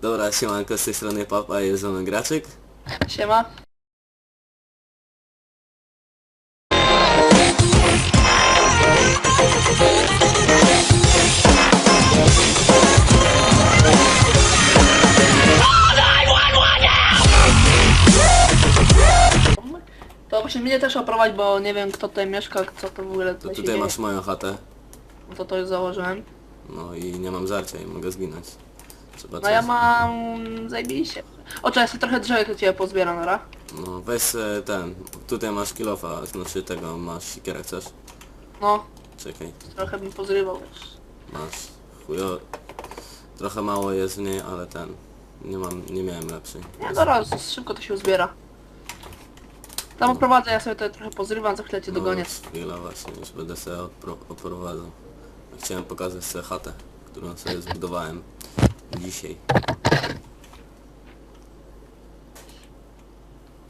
Dobra, siemanko, z tej strony Papa, jest ze mną Graczyk. Siema. To właśnie mnie też oprowadź, bo nie wiem kto tutaj mieszka, co to w ogóle To tutaj się tutaj dzieje. masz moją chatę. To to już założyłem. No i nie mam żarcia i mogę zginąć. Trzeba No ja coś- mam... zajebiście. O, czekaj, sobie trochę drzewek do ciebie pozbieram, dobra? No weź se ten, tutaj masz kilofa, znaczy tego, masz sikierę, chcesz? No, Czekaj, trochę bym pozrywał, wiesz. masz chujo... Trochę mało jest w niej, ale ten... Nie mam, nie miałem lepszej. Nie, zaraz, szybko to się uzbiera. Tam oprowadzę, ja sobie to trochę pozrywam, za chwilę cię dogonię. No, chwila właśnie, już będę sobie opro, oprowadzał. Chciałem pokazać sobie chatę, którą sobie zbudowałem dzisiaj.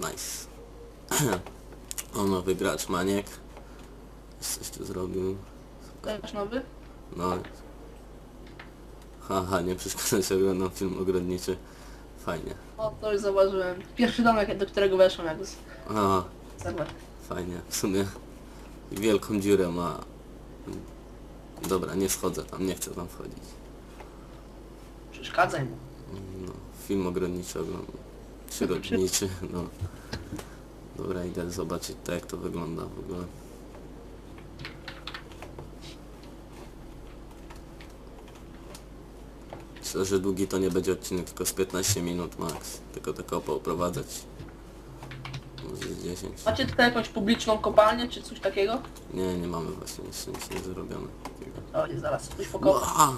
Nice. o, nowy gracz, Maniek. Coś tu zrobił. Też nowy? No. Haha, nie przeszkadza się oglądam film ogrodniczy. Fajnie. O, to już zauważyłem. Pierwszy domek, do którego weszłem, jak z serwer. fajnie. W sumie wielką dziurę ma. Dobra, nie schodzę tam, nie chcę tam wchodzić. Przeszkadzaj mu. No, film ogrodniczy oglądam. Przyrodniczy, no. Dobra, idę zobaczyć to jak to wygląda w ogóle. Myślę, że długi to nie będzie odcinek, tylko z 15 minut max. Tylko tylko pooprowadzać. Może z 10. Macie tutaj jakąś publiczną kopalnię, czy coś takiego? Nie, nie mamy właśnie, jeszcze nic nie zrobione. O, nie, zaraz, coś pokopę. Ła!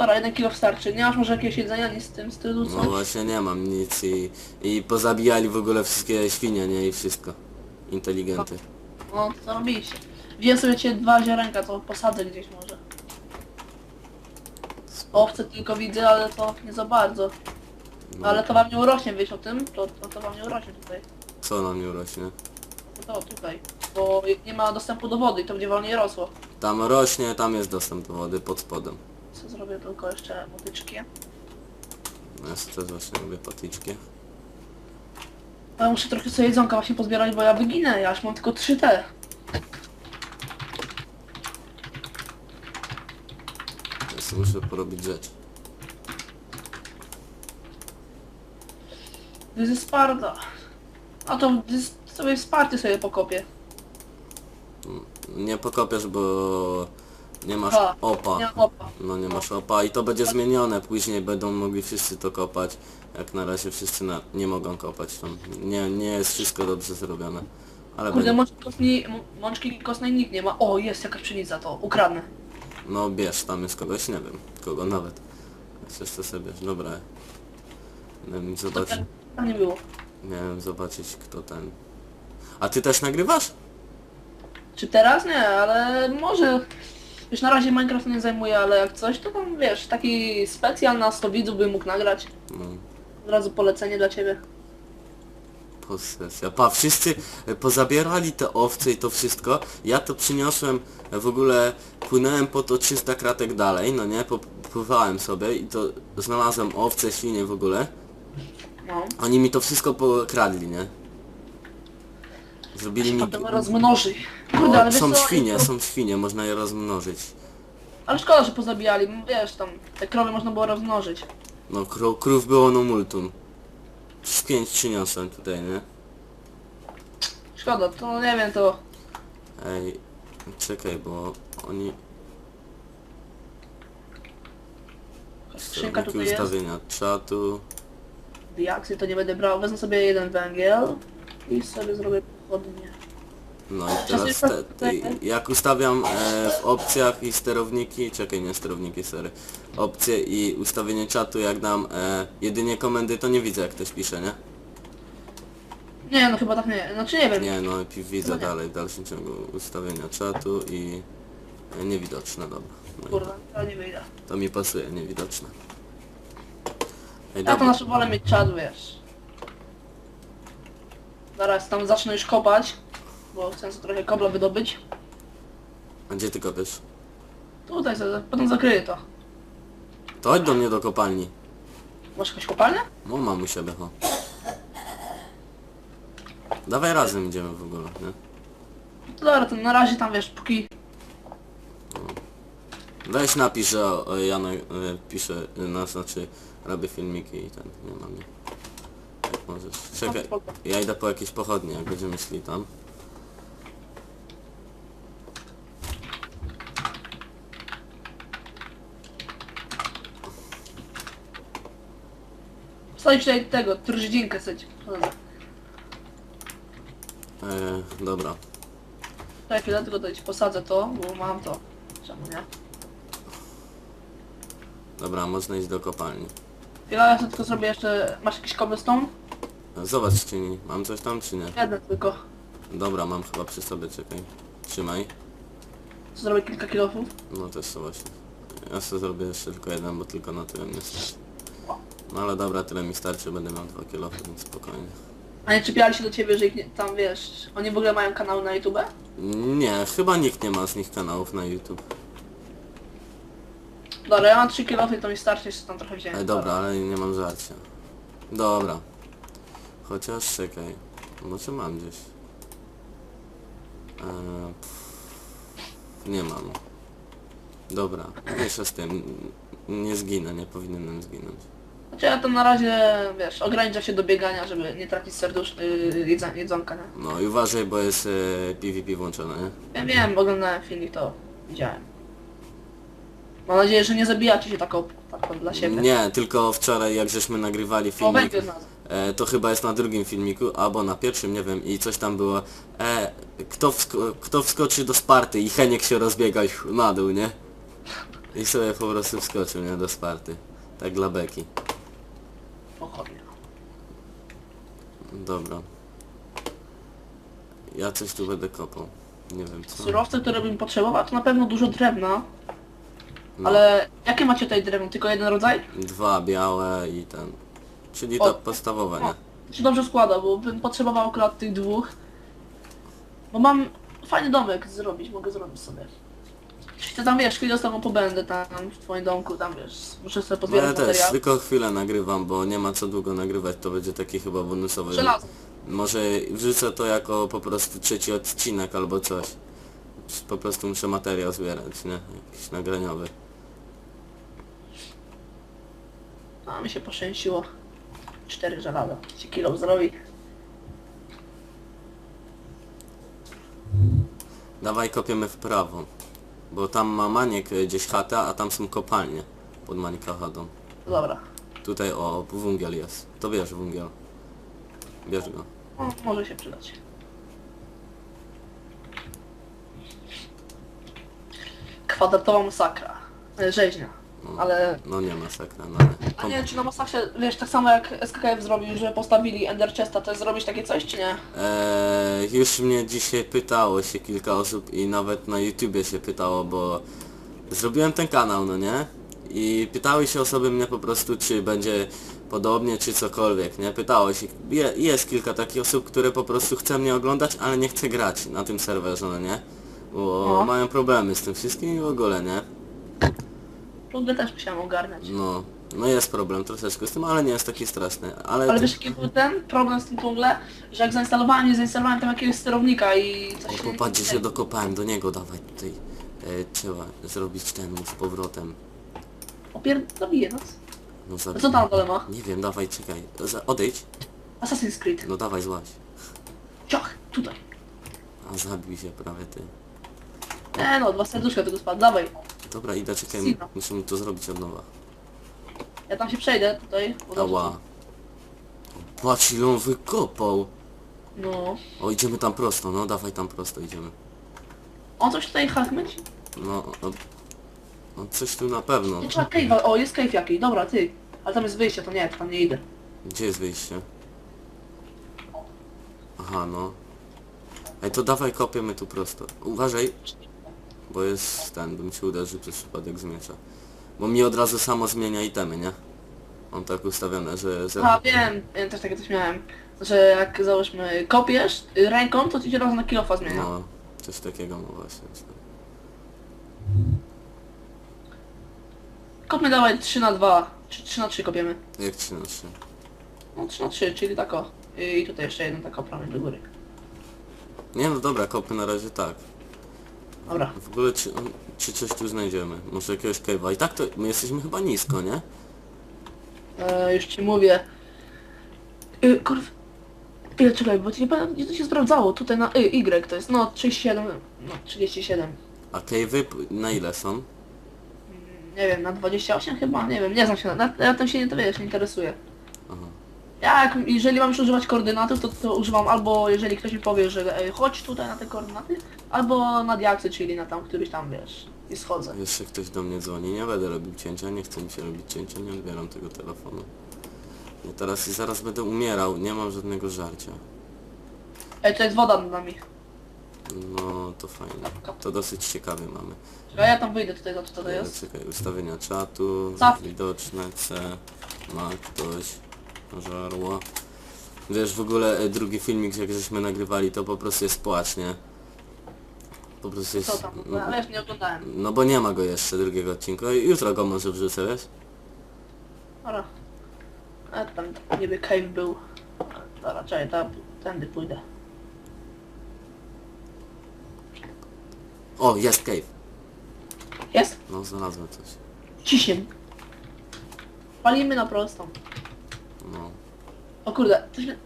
Dobra, jeden kilo wystarczy. Nie masz może jakiegoś jedzenia, nic z tym stylu, No właśnie nie mam nic i, i pozabijali w ogóle wszystkie świnie, nie? I wszystko. Inteligenty. No, to robiliście. Wziąłem sobie cię dwa ziarenka, to posadzę gdzieś może. Owce tylko widzę, ale to nie za bardzo. No, Ale to wam nie urośnie, wiesz o tym? To, to, to wam nie urośnie tutaj. Co na mnie rośnie? To, to tutaj. Bo nie ma dostępu do wody i to będzie wolniej rosło. Tam rośnie, tam jest dostęp do wody pod spodem. Co zrobię tylko jeszcze motyczki. No Ja sobie też właśnie lubię patyczki. Ja muszę trochę sobie jedzonka właśnie pozbierać, bo ja wyginę, ja już mam tylko 3T. Ja sobie muszę porobić rzecz. To jest Sparta. A to dys- sobie wsparcie sobie pokopię. Nie pokopiesz, bo nie masz Ha, opa. Nie mam opa. No nie masz opa i to będzie zmienione. Później będą mogli wszyscy to kopać. Jak na razie wszyscy na, nie mogą kopać tam. Nie, nie jest wszystko dobrze zrobione. Ale Kurde, będzie. mączki kostnej, m- mączki kostnej nikt nie ma. O, jest jakaś pszenica, to ukradnę. No bierz, tam jest kogoś, nie wiem. Kogo nawet. Chcesz to sobie. Dobra. Nie wiem, To zobacz. tam, tam nie było. Miałem zobaczyć kto ten. A ty też nagrywasz? Czy teraz? Nie, ale może... Już na razie Minecraft nie zajmuje, ale jak coś, to tam wiesz, taki specjal na 100 widzów bym mógł nagrać. No. Od razu polecenie dla ciebie. Posesja. Pa, wszyscy e, pozabierali te owce i to wszystko. Ja to przyniosłem, e, w ogóle płynąłem po to 300 kratek dalej, no nie, popływałem sobie i to znalazłem owce, świnie w ogóle. No. Oni mi to wszystko pokradli, nie? Zrobili mi... Potem rozmnoży. Kurde, ale O, wiesz są co, świnie, są świnie, można je rozmnożyć. Ale szkoda, że pozabijali, wiesz tam, te krowy można było rozmnożyć. No, kró krów było no multum. Z pięć przyniosłem tutaj, nie? Szkoda, to nie wiem, to... Ej, czekaj, bo oni... Skrzynka tutaj jest. ustawienia czatu. Diaksy to nie będę brał, wezmę sobie jeden węgiel i sobie zrobię No i teraz te, te, jak ustawiam e, w opcjach i sterowniki, czekaj nie sterowniki, sorry, opcje i ustawienie czatu, jak dam e, jedynie komendy, to nie widzę jak ktoś pisze, nie? Nie, no chyba tak nie, znaczy nie wiem. Nie, no najpierw widzę No nie. dalej w dalszym ciągu ustawienia czatu i e, niewidoczne, dobra. No i Kurwa, to nie wyjdę. to mi pasuje, niewidoczne. Ej, Ja to dobra, nasze wolę mieć czad, wiesz. Zaraz tam zacznę już kopać, bo chcę sobie trochę kobla wydobyć. a gdzie ty kopiesz? Tutaj sobie, potem zakryję to. To chodź do mnie do kopalni. Masz jakąś kopalnię? No mam u siebie, ho. Dawaj razem idziemy w ogóle, nie? To dobra, to na razie tam wiesz, póki... Weź napisz, że o, Janek e, pisze, e, no znaczy robię filmiki i ten, nie mam nie. Możesz. Czekaj, ja idę po jakieś pochodnie, jak będziemy szli tam. Wstawić tutaj tego, trzydzienkę sobie. E, dobra. Czekaj chwilę, tylko ci posadzę to, bo mam to. Czemu nie? Dobra, można iść do kopalni. Chwila, ja sobie tylko zrobię jeszcze... Masz jakiś cobblestone? Zobacz, czy nie, mam coś tam, czy nie? Jeden tylko. Dobra, mam chyba przy sobie, czekaj. Trzymaj. Zrobię kilka kilofów. No też to właśnie. Ja sobie zrobię jeszcze tylko jeden, bo tylko na tyle mnie starczy. No ale dobra, tyle mi starczy, będę miał dwa kilo, więc spokojnie. A nie czepiali się do ciebie, że ich nie, tam wiesz... Oni w ogóle mają kanały na YouTube? Nie, chyba nikt nie ma z nich kanałów na YouTube. Dobra, ja mam 3 kilofy, to mi starczy, jeszcze tam trochę wziąłem. Ej, dobra, ale nie mam żarcia. Dobra. Chociaż czekaj. Może mam gdzieś. Eee, nie mam. Dobra, jeszcze z tym. Nie zginę, nie powinienem zginąć. Znaczy ja to na razie, wiesz, ograniczam się do biegania, żeby nie tracić serdusz, yy, jedza, jedzonka, nie? No i uważaj, bo jest e, PvP włączone, nie? Ja wiem, oglądałem filmik, to widziałem. Mam nadzieję, że nie zabijacie się taką, taką dla siebie. Nie, tylko wczoraj jak żeśmy nagrywali O, filmik, będzie nas. E, to chyba jest na drugim filmiku, albo na pierwszym, nie wiem, i coś tam było, e, kto, wsko kto wskoczy do Sparty i Heniek się rozbiega na dół, nie? I sobie po prostu wskoczył, nie, do Sparty. Tak dla beki. Dobra. Ja coś tu będę kopał. Nie wiem co. Surowce, które bym potrzebował, to na pewno dużo drewna, No, ale jakie macie tutaj drewno? Tylko jeden rodzaj? Dwa białe i ten. Czyli O. to podstawowe, nie? O, się dobrze składa, bo bym potrzebował akurat tych dwóch. Bo mam fajny domek zrobić, mogę zrobić sobie. Jeśli tam wiesz, chwilę z tobą pobędę tam w twoim domku, tam wiesz, muszę sobie No pozbierać ja też, materiał. tylko chwilę nagrywam, bo nie ma co długo nagrywać, to będzie taki chyba bonusowy. Żelazo. Może wrzucę to jako po prostu trzeci odcinek albo coś. Po prostu muszę materiał zbierać, nie? Jakiś nagraniowy. A mi się poszczęściło. Cztery żelaza. Się kilo zrobi. Dawaj kopiemy w prawo. Bo tam ma Maniek e, gdzieś chatę, a tam są kopalnie. Pod Mańka chatą. Dobra. Tutaj o, wungiel jest. To bierz wungiel. Bierz go. No, może się przydać. Kwadratowa masakra. E, Rzeźnia. Ale... no nie masakra, no ale... A nie, czy na masaksie, wiesz, tak samo jak SKKF zrobił, że postawili Ender Chesta, to jest zrobić takie coś, czy nie? Eee, już mnie dzisiaj pytało się kilka osób i nawet na YouTubie się pytało, bo zrobiłem ten kanał, no nie? I pytały się osoby mnie po prostu, czy będzie podobnie, czy cokolwiek, nie? Pytało się. Je, jest kilka takich osób, które po prostu chce mnie oglądać, ale nie chce grać na tym serwerze, no nie? Bo No. mają problemy z tym wszystkim i w ogóle, nie? Rundę też musiałem ogarniać. No, no jest problem troszeczkę z tym, ale nie jest taki straszny. Ale, Ale wiesz jaki był ten problem z tym tungle? Że jak zainstalowałem, nie zainstalowałem tam jakiegoś sterownika i coś O, popatrzcie się dokopałem do niego, dawaj tutaj. E, trzeba zrobić ten z powrotem. Opier... zabiję nas. No A zabij. co tam dole ma? Nie wiem, dawaj, czekaj. Za- Odejdź. Assassin's Creed. No dawaj, złaź. Ciach, tutaj. A zabił się prawie ty. Nie no, dwa serduszka tego spadł, dawaj. Dobra, idę, czekaj, Sino. musimy to zrobić od nowa. Ja tam się przejdę tutaj. bo Ała. Patrz ile on wykopał. No. O, idziemy tam prosto, no dawaj tam prosto idziemy. On coś tutaj hakmyć? No, no, no coś tu na pewno. Nie trzeba cave'a, o jest cave jakiś, dobra ty. Ale tam jest wyjście, to nie, to tam nie idę. Gdzie jest wyjście? Aha, no. Ej, to dawaj kopiemy tu prosto. Uważaj, bo jest ten, bym się uderzył przez przypadek z miecza. Bo mi od razu samo zmienia itemy, nie? Mam tak ustawione, że... że... A wiem, ja też takie coś miałem. Że jak załóżmy kopiesz y, ręką, to ci się raz na kilofa zmienia. No, coś takiego no właśnie. Kopmy dawaj 3 na 2. Czy 3 na 3 kopiemy? Jak 3 na 3? No 3 na 3, czyli tak o. I tutaj jeszcze jeden tak o prawie do góry. Nie no dobra, kopy na razie tak. Dobra. W ogóle czy, czy coś tu znajdziemy? Może jakiegoś cave'a? I tak to my jesteśmy chyba nisko, nie? E, już ci mówię. Y, kurw... Ile czekaj, bo ci nie pamiętam, gdzie to się sprawdzało. Tutaj na y, Y to jest, no 37, no 37. A cave'y p- na ile są? Nie wiem, na 28 chyba? Nie wiem, nie znam się na, na, na tym się nie, to wiesz, nie interesuje. Aha. Ja jak, jeżeli mam już używać koordynatów, to, to używam albo jeżeli ktoś mi powie, że e, chodź tutaj na te koordynaty, albo na diaksy, czyli na tam któryś tam, wiesz, i schodzę. Jeszcze ktoś do mnie dzwoni, nie będę robił cięcia, nie chce mi się robić cięcia, nie odbieram tego telefonu. Ja teraz i zaraz będę umierał, nie mam żadnego żarcia. Ej, to jest woda nad nami. No to fajnie. To dosyć ciekawie mamy. A ja tam wyjdę tutaj, co to jest. Czekaj, ustawienia czatu, Co? widoczne, C, ma ktoś, żarło. Wiesz, w ogóle e, drugi filmik, jak żeśmy nagrywali, to po prostu jest płacz, nie? Po prostu jest... Co tam? no, No, wiesz, nie oglądałem. no bo nie ma go jeszcze, drugiego odcinka. I Jutro go może wrzucę, wiesz? Dobra. A tam niby cave był. Dobra, czekaj, tam, tędy pójdę. O, jest cave. Jest? No, znalazłem coś. Ciśniem. Palimy na prostą. No, O kurde, coś mnie...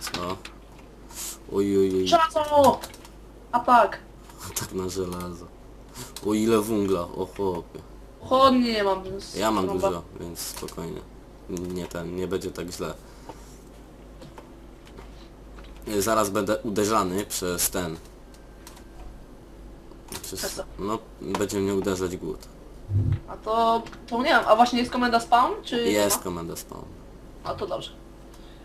co? Oj, oj, oj. Żelazo! Atak! Tak na żelazo. O ile wungla, o chłopie. Chodnie nie mam, więc... Ja mam dużo, więc spokojnie. Nie ten, nie będzie tak źle. Y, Zaraz będę uderzany przez ten. Przez Przez, co? no, będzie mnie uderzać głód. A to... Pomniałem, a właśnie jest komenda spawn, czy... nie Jest komenda spawn. A to dobrze.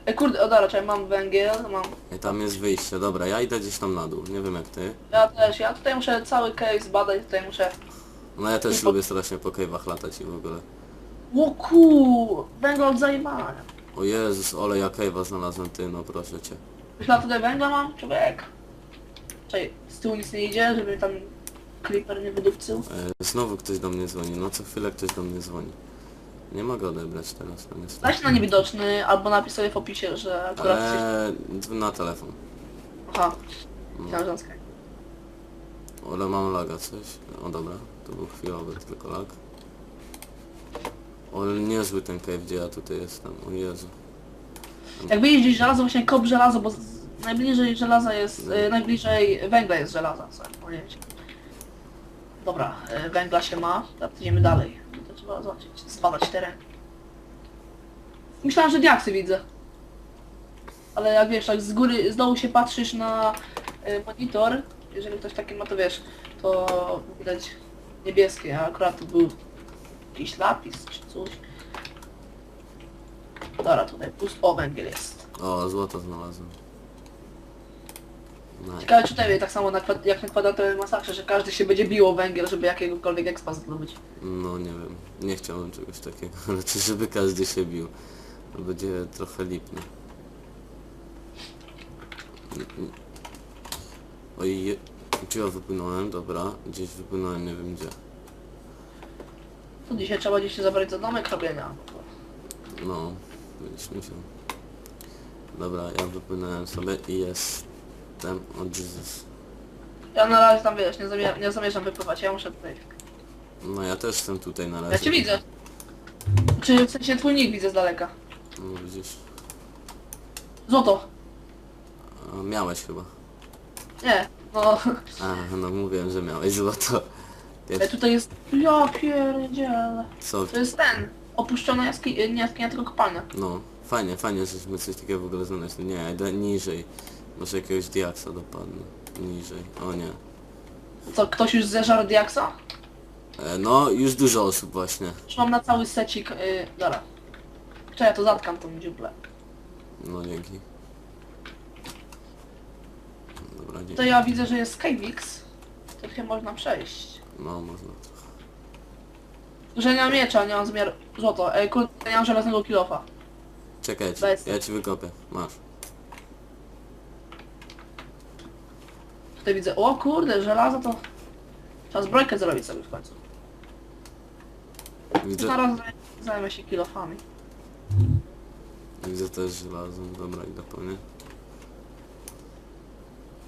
E kurde, o dobra, czekaj, mam węgiel, mam... I tam jest wyjście. Dobra, ja idę gdzieś tam na dół. Nie wiem jak ty. Ja też, ja tutaj muszę cały case zbadać, tutaj muszę... No ja też po- lubię strasznie po cave'ach latać i w ogóle. Łoku! Węgla od zajebania. O Jezus, ole ja cave'a znalazłem ty, no proszę cię. Myślę, tutaj węgla mam? Człowiek. Czekaj, z tyłu nic nie idzie, żeby tam creeper nie wydupcył. E, znowu ktoś do mnie dzwoni. No co chwilę ktoś do mnie dzwoni. Nie mogę odebrać teraz, no niestety. Się na niewidoczny, albo napisz sobie w opisie, że akurat. Ale na telefon. Aha, No. księżanska. Ale mam laga coś. O dobra, to był chwilowy tylko lag. O, niezły ten cave, gdzie ja tutaj jestem. O Jezu. Jak widzisz gdzieś żelazo, właśnie kop żelazo, bo z- najbliżej żelaza jest, y, najbliżej węgla jest żelaza, sorry, powiedzieć. Dobra, y, węgla się ma, teraz idziemy dalej. Zobaczyć, zbadać teren. Myślałem, że diaksy widzę. Ale jak wiesz, jak z góry, z dołu się patrzysz na y, monitor, jeżeli ktoś taki ma, to wiesz, to widać niebieskie, a akurat tu był jakiś lapis czy coś. Dobra, tutaj pust... O, węgiel jest. O, złoto znalazłem. Nice. Ciekawe czy tutaj tak samo na, kwa- jak na kwadratowej masakrze, że każdy się będzie biło węgiel, żeby jakiegokolwiek expa zdobyć. No nie wiem, nie chciałbym czegoś takiego, ale czy żeby każdy się bił. To będzie trochę lipne. Oj, je... gdzie ja wypłynąłem? Dobra, gdzieś wypłynąłem, nie wiem gdzie. To dzisiaj trzeba gdzieś się zabrać za domek robienia. No, będziesz musiał. Dobra, ja wypłynąłem sobie i jestem... O Jezus. Ja na razie tam wiesz, nie, zamierzam, nie zamierzam wypływać, ja muszę tutaj. No ja też jestem tutaj na razie. Ja cię widzę. Czy w sensie twój nick widzę z daleka. No widzisz. Złoto. A, miałeś chyba. Nie, no. A, no mówiłem, że miałeś złoto. Ej, tutaj jest... Ja pierdzielę. Co? To jest ten. Opuszczona jaskinia, nie jaskinia, tylko kopalnia. No, fajnie, fajnie, żeśmy coś takiego w ogóle znaleźli. Nie, idę niżej. Może jakiegoś diaksa dopadnę. Niżej. O nie. Co, ktoś już zeżarł diaksa? E, no, już dużo osób właśnie. Już mam na cały secik, yy, dobra. Czekaj, ja to zatkam tą dziuplę. No dzięki. Dobra, dzięki. To ja widzę, że jest Skywix. To się można przejść. No, można trochę. Że nie mam miecza, nie mam zamiaru... Złoto, ej kurde, nie mam żelaznego kilofa. Czekaj, ja ci, Bez. ja ci wykopię. Masz. Tutaj widzę, o kurde, żelazo to... Trzeba zbrojkę zrobić sobie w końcu. Widzę, Na razie zajmę się kilofami. widzę też żelazo. Dobra, idę po nie.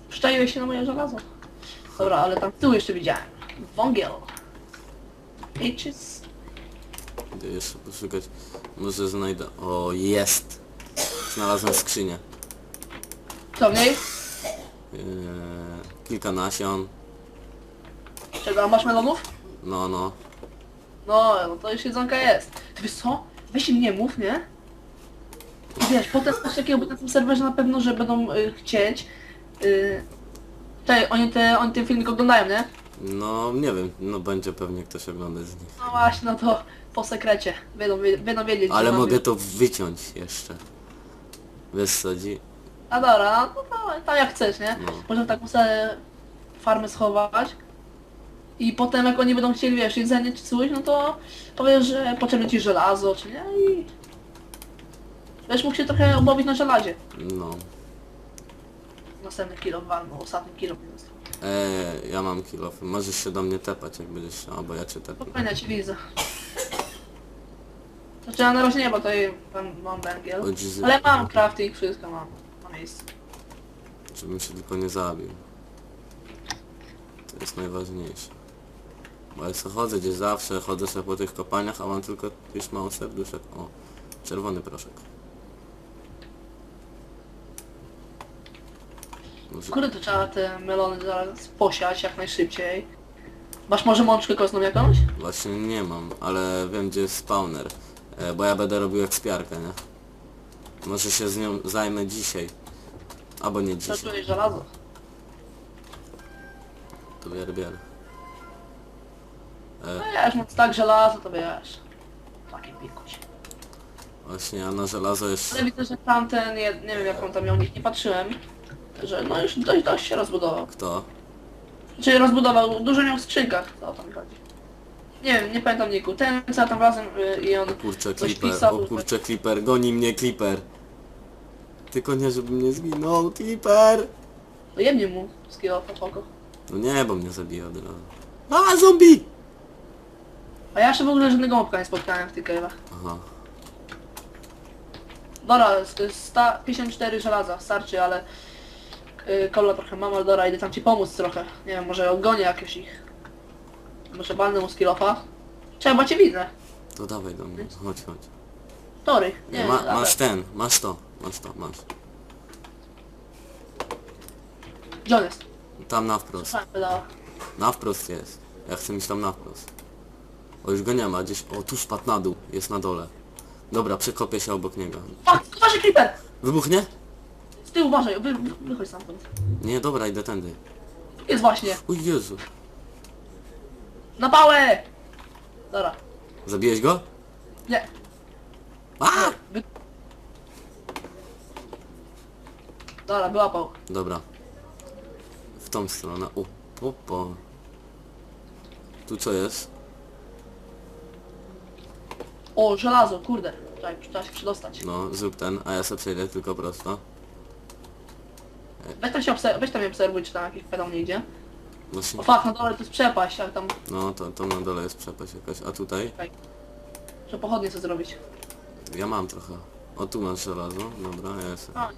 Szczaiłeś się na moje żelazo. Dobra, ale tam tył jeszcze widziałem. Wągiel. H's. Idę jeszcze poszukać. Może znajdę... O, jest! Znalazłem skrzynię. Co w niej? Eee, kilka nasion. Czego, a masz melonów? No, no. No, no to już jedzonka jest. Ty wiesz co? Weź im nie mów, nie? I wiesz, potem coś takiego, na tym serwerze na pewno, że będą y, chcieć. Y, te, oni, te, oni ten filmik oglądają, nie? No, nie wiem. No, będzie pewnie ktoś oglądać z nich. No właśnie, no to po sekrecie. Będą, wie- będą wiedzieć. Ale mam- mogę to wyciąć jeszcze. Wiesz co chodzi? A dobra, no to tam jak chcesz, nie? No. Możemy taką sobie farmę schować. I potem jak oni będą chcieli, wiesz, jedzenie czy coś, no to powiesz, że potrzebne ci żelazo, czy nie? I... Będziesz mógł się trochę obawić na żelazie. No. Następny kilo walną, ostatni kilo. Eee, ja mam kilofy. Możesz się do mnie tepać, jak będziesz chciał, albo ja cię tepnę. Spokojnie, ja ci widzę. Znaczy ja na razie nie, bo tutaj mam, mam węgiel. Ale mam crafting, wszystko mam na miejscu. Żebym się tylko nie zabił. To jest najważniejsze. Bo ja sobie chodzę gdzieś zawsze, chodzę sobie po tych kopalniach, a mam tylko już mało serduszek. O, czerwony proszek. Może... Kurde, to trzeba te melony zaraz posiać jak najszybciej. Masz może mączkę kostną jakąś? Właśnie nie mam, ale wiem gdzie jest spawner. E, bo ja będę robił ekspiarkę, nie? Może się z nią zajmę dzisiaj. Albo nie dzisiaj. Żelazo. To bier, bier. No wiesz, no tak żelazo to wiesz. Taki pikuś. Właśnie ja na żelazo jeszcze... Ale widzę, że tamten, nie, nie wiem jak on tam miał, nie, nie patrzyłem. Że no już dość, dość się rozbudował. Kto? Czyli rozbudował, dużo miał w skrzynkach, co o to mi chodzi. Nie wiem, nie pamiętam niku. Ten co tam razem y, i on Kurczę, coś Clipper, pisał. o kurczę, Clipper, goni mnie Clipper. Tylko nie, żebym nie zginął, Clipper! To jemnie mu z kilo poko. No nie, bo mnie zabija od razu. A, zombie! A ja jeszcze w ogóle żadnego mopka nie spotkałem w tych cave'ach. Aha, Dobra, to jest sta- 54 żelaza, starczy, ale yy, kola trochę mam, ale dobra, idę tam ci pomóc trochę. Nie wiem, może odgonię jakieś ich. Może balnę mu skillofa. Trzeba cię widzę. to dawaj do mnie, chodź, chodź. Tory. Nie, ma, dobra. masz ten, masz to, masz to, masz. Gdzie on jest? Tam na wprost, na wprost jest. Ja chcę iść tam na wprost. O, już go nie ma, gdzieś, o, tu spadł na dół, jest na dole. Dobra, przekopię się obok niego. Fuck, uważaj creeper! Wybuchnie? Z tyłu uważaj, wy, wy, wychodź stamtąd. Nie, dobra, idę tędy. Jest właśnie. O Jezu. Na pałę! Dobra. Zabiłeś go? Nie. A! Wy... Dobra, wyłapał. Dobra. W tą stronę. O, popo. Tu co jest? O, żelazo, kurde. Czekaj, trzeba się przedostać. No, zrób ten, a ja sobie przejdę tylko prosto. Weź tam się obser- weź tam je obserwuj, czy tam jakiś pedał nie idzie. Właśnie, O fuck, na dole to jest przepaść, jak tam... no to, to na dole jest przepaść jakaś, a tutaj? Że pochodnie chcę zrobić. Ja mam trochę. O, tu masz żelazo, dobra, ja jestem. A,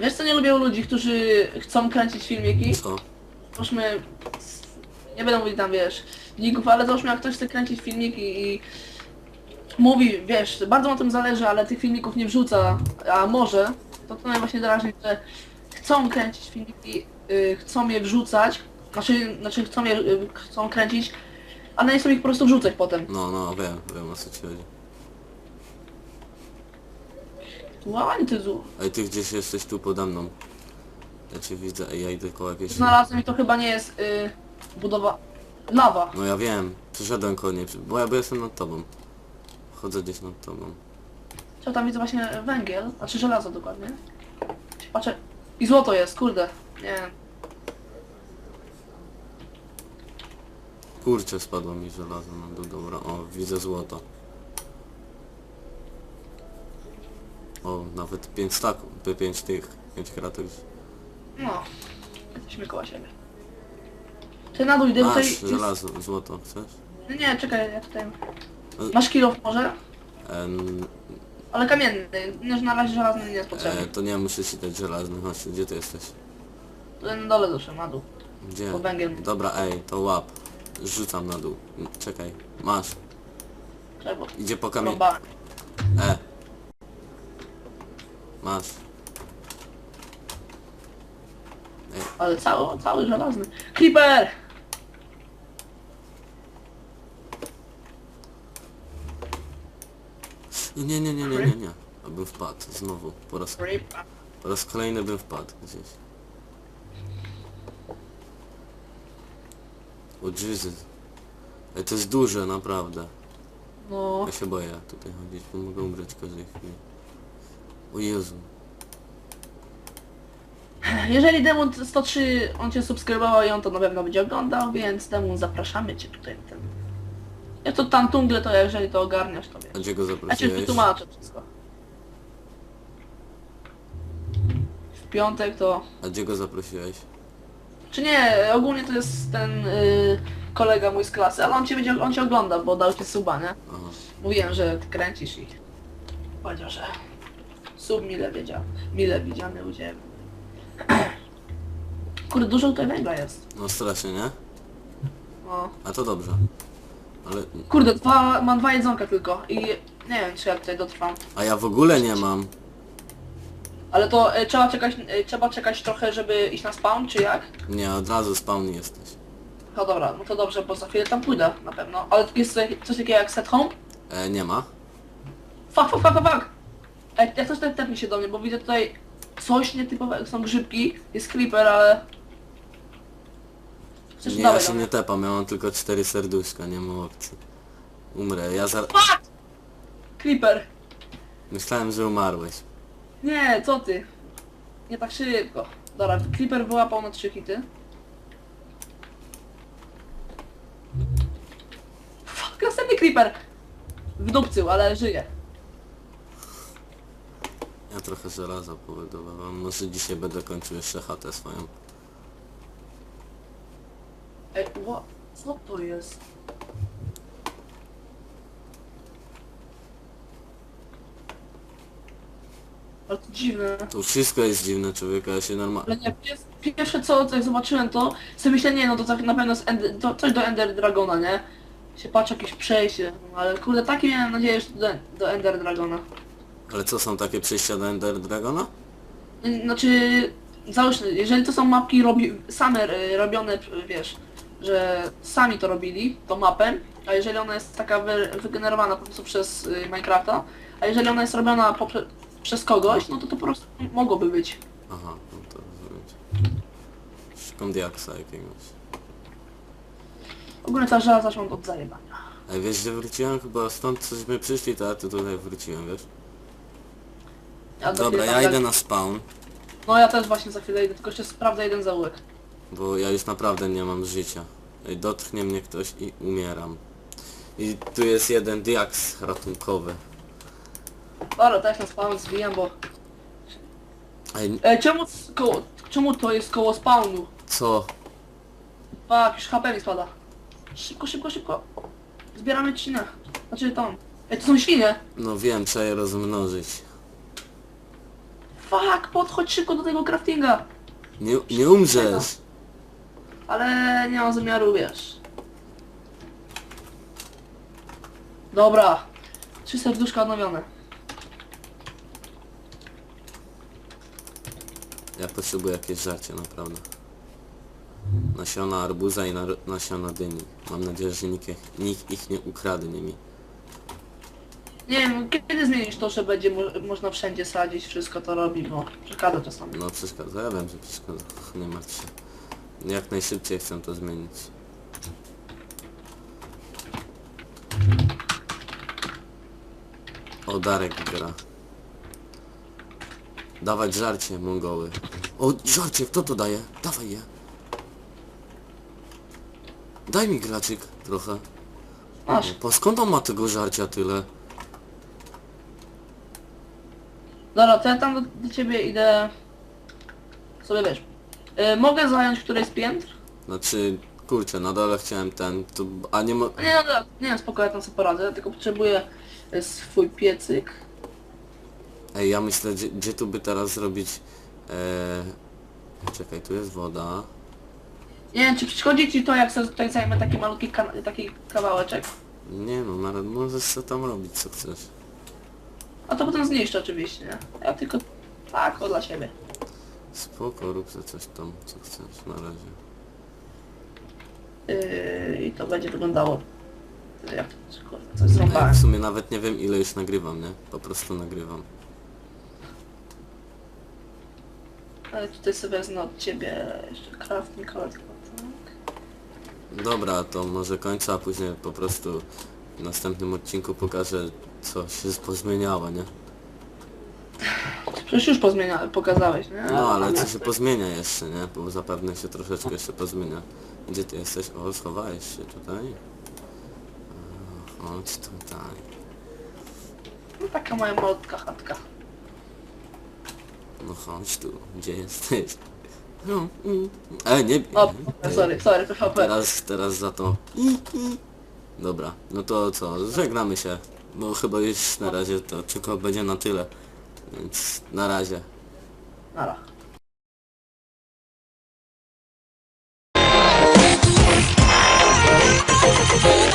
Wiesz co nie lubię u ludzi, którzy chcą kręcić filmiki? Co? Załóżmy, nie będę mówić tam, wiesz, ników, ale załóżmy jak ktoś chce kręcić filmiki i mówi, wiesz, bardzo mu na tym zależy, ale tych filmików nie wrzuca, a może, to to mnie właśnie drażni, że chcą kręcić filmiki, y, chcą je wrzucać, znaczy, znaczy chcą je, y, chcą kręcić, ale nie chcą ich po prostu wrzucać potem. No, no, wiem, wiem o co ci chodzi. Ładnie ty zu. Ej, ty gdzieś jesteś tu pode mną. Ja cię widzę, ej, ja idę koło jakiejś... Znalazłem i to chyba nie jest y, budowa... Lawa. No ja wiem, przyszedłem koło niej, bo ja bo jestem nad tobą. Chodzę gdzieś nad tobą. Co tam widzę właśnie węgiel, znaczy żelazo dokładnie. Patrzę. I złoto jest, kurde. Nie. Kurczę, spadło mi żelazo na dół, dobra, o, widzę złoto. O, nawet 5 staków, 5 tych, 5 kratek. No. Jesteśmy koło siebie. Ty na dół idę, tutaj... Masz żelazo, złoto, chcesz? Nie, nie, czekaj, ja tutaj... Masz kilo może? Em, Ale kamienny, już na razie żelazny nie jest potrzebny. e, to nie muszę ci dać żelazny, chodź, gdzie ty jesteś? Tutaj na dole doszedłem, na dół. Gdzie? Po węgiel. Dobra, ej, to łap. Rzucam na dół. Czekaj, masz. Czego? Idzie po kamień. Chyba. E. Masz. Ale cały, cały żelazny. Creeper! Nie, nie, nie, nie, nie, nie. Abym wpadł, znowu. Po raz, Creeper. po raz kolejny bym wpadł gdzieś. O Jesus. Ej, to jest duże, naprawdę. No, Ja się boję tutaj chodzić, bo mogę umrzeć każdej chwili. O Jezu. jeżeli Demon 103, on cię subskrybował i on to na pewno będzie oglądał, więc Demon zapraszamy cię tutaj na ten... Ja to tam tungle to jeżeli to ogarniasz to wiesz. A gdzie go Ja zaprosiłeś? wytłumaczę wszystko. W piątek to... A gdzie go zaprosiłeś? Czy nie, ogólnie to jest ten y, kolega mój z klasy, ale on cię, będzie, on cię ogląda, bo dał ci suba, nie? Aha. Mówiłem, że kręcisz i powiedział, że sub mile wiedział, mile widziany u ciebie. Kurde, dużo tutaj węgla jest. No strasznie, nie? No. A to dobrze. Ale... Kurde, dwa, mam dwa jedzonka tylko i nie wiem, czy ja tutaj dotrwam. A ja w ogóle nie mam. Ale to y, trzeba czekać, y, trzeba czekać trochę, żeby iść na spawn, czy jak? Nie, od razu spawn jesteś. No dobra, no to dobrze, bo za chwilę tam pójdę na pewno. Ale jest coś, coś takiego jak set home? E, nie ma. Fuck, fuck, fuck, fuck, fuck! Ej, jak coś tutaj tepnie się do mnie, bo widzę tutaj coś nietypowego, są grzybki, jest creeper, ale... Chcesz Nie, dawaj ja się nie tepam, ja mam tylko cztery serduszka, nie ma opcji. Umrę, ja za... Fuck! Creeper! Myślałem, że umarłeś. Nie, co ty? Nie tak szybko. Dobra, creeper wyłapał na trzy hity. Fuck, następny creeper! Wdupcył, ale żyje. Ja trochę żelaza powydawałem. Może dzisiaj będę kończył jeszcze chatę swoją. Ej, what? Co to jest? Ale to dziwne. To wszystko jest dziwne, człowieka, ja się normalnie... Ale nie, pies- pierwsze co, co jak zobaczyłem to, sobie myślę, nie no to tak na pewno z Ender, to coś do Ender Dragona, nie? Się patrzę jakieś przejście, no, ale kurde takie miałem nadzieję, że do, do Ender Dragona. Ale co są takie przejścia do Ender Dragona? Znaczy, załóżmy, jeżeli to są mapki robi, same y, robione, wiesz, że sami to robili, tą mapę, a jeżeli ona jest taka wy, wygenerowana po prostu przez y, Minecrafta, a jeżeli ona jest robiona poprze, przez kogoś, no to to po prostu mogłoby być. Aha, no to rozumiem. Szukam diaksa jakiegoś. Ogólnie ta żelaza zaczną od zajebania. Ej, wiesz gdzie wróciłem? Chyba stąd cośmy przyszli, to ja tu tutaj wróciłem, wiesz? Ja za Dobra, chwilę ja tam- idę na spawn, No ja też właśnie za chwilę idę, tylko jeszcze sprawdzę jeden zaułek. bo ja już naprawdę nie mam życia. Ej, dotknie mnie ktoś i umieram. I tu jest jeden diaks ratunkowy. Dobra, też na spawn zbijam, bo... Ej, E, czemu, c- koło, czemu to jest koło spawnu? co? Fuck, już HP mi spada. Szybko, szybko, szybko. Zbieramy trzcinę. Znaczy tam. Ej, to są świnie. No wiem, trzeba je rozmnożyć. Fuck, podchodź szybko do tego craftinga. Nie, nie umrzesz! Ale nie mam zamiaru, wiesz. Dobra. Trzy serduszka odnowione. Ja potrzebuję jakieś żarcie, naprawdę. Nasiona arbuza i nar- nasiona dyni. Mam nadzieję, że nikt, ich- nikt ich nie ukradnie mi. Nie wiem, kiedy zmienisz to, że będzie mo można wszędzie sadzić, wszystko to robi, bo przeszkadza czasami. No przeszkadza, ja wiem, że przeszkadza. Nie martw się. Jak najszybciej chcę to zmienić. O, Darek gra. Dawać żarcie, Mongoły. O, żarcie, kto to daje? Dawaj je. Daj mi graczyk trochę. Masz. Po skąd on ma tego żarcia tyle? Dobra, to ja tam do, do ciebie idę... Sobie wiesz. Y, mogę zająć któreś z piętr? Znaczy, kurczę, na dole chciałem ten, tu, a nie mo... No Nie, no, nie wiem, spokojnie, tam sobie poradzę, tylko potrzebuję e, swój piecyk. Ej, ja myślę, gdzie, gdzie tu by teraz zrobić... E... Czekaj, tu jest woda. Nie wiem, czy przychodzi ci to, jak sobie tutaj zajmę taki malutki kan- taki kawałeczek. Nie no, nawet możesz co tam robić, co chcesz. A to potem zniszczę oczywiście, nie? Ja tylko tak, o dla siebie. Spoko, rób sobie coś tam, co chcesz, na razie. Yy, I to będzie wyglądało... Jak kurwa, coś zrąbałem. w sumie nawet nie wiem ile już nagrywam, nie? Po prostu nagrywam. Ale tutaj sobie wezmę od ciebie jeszcze crafting card, tak? Dobra, to może kończę, a później po prostu w następnym odcinku pokażę co się pozmieniało, nie? Przecież już pozmieniałem, pokazałeś, nie? No ale co Natomiast- się pozmienia jeszcze, nie? Bo zapewne się troszeczkę jeszcze pozmienia. Gdzie ty jesteś? O, schowałeś się tutaj. O, Chodź tutaj. No taka moja malutka chatka. No chodź tu, gdzie jesteś? No, mm. E, nie. O, Ej, sorry, sorry, PHP. Teraz, teraz za to. Dobra, no to co, żegnamy się bo chyba już na razie to tylko będzie na tyle. Więc na razie. Nara. Thank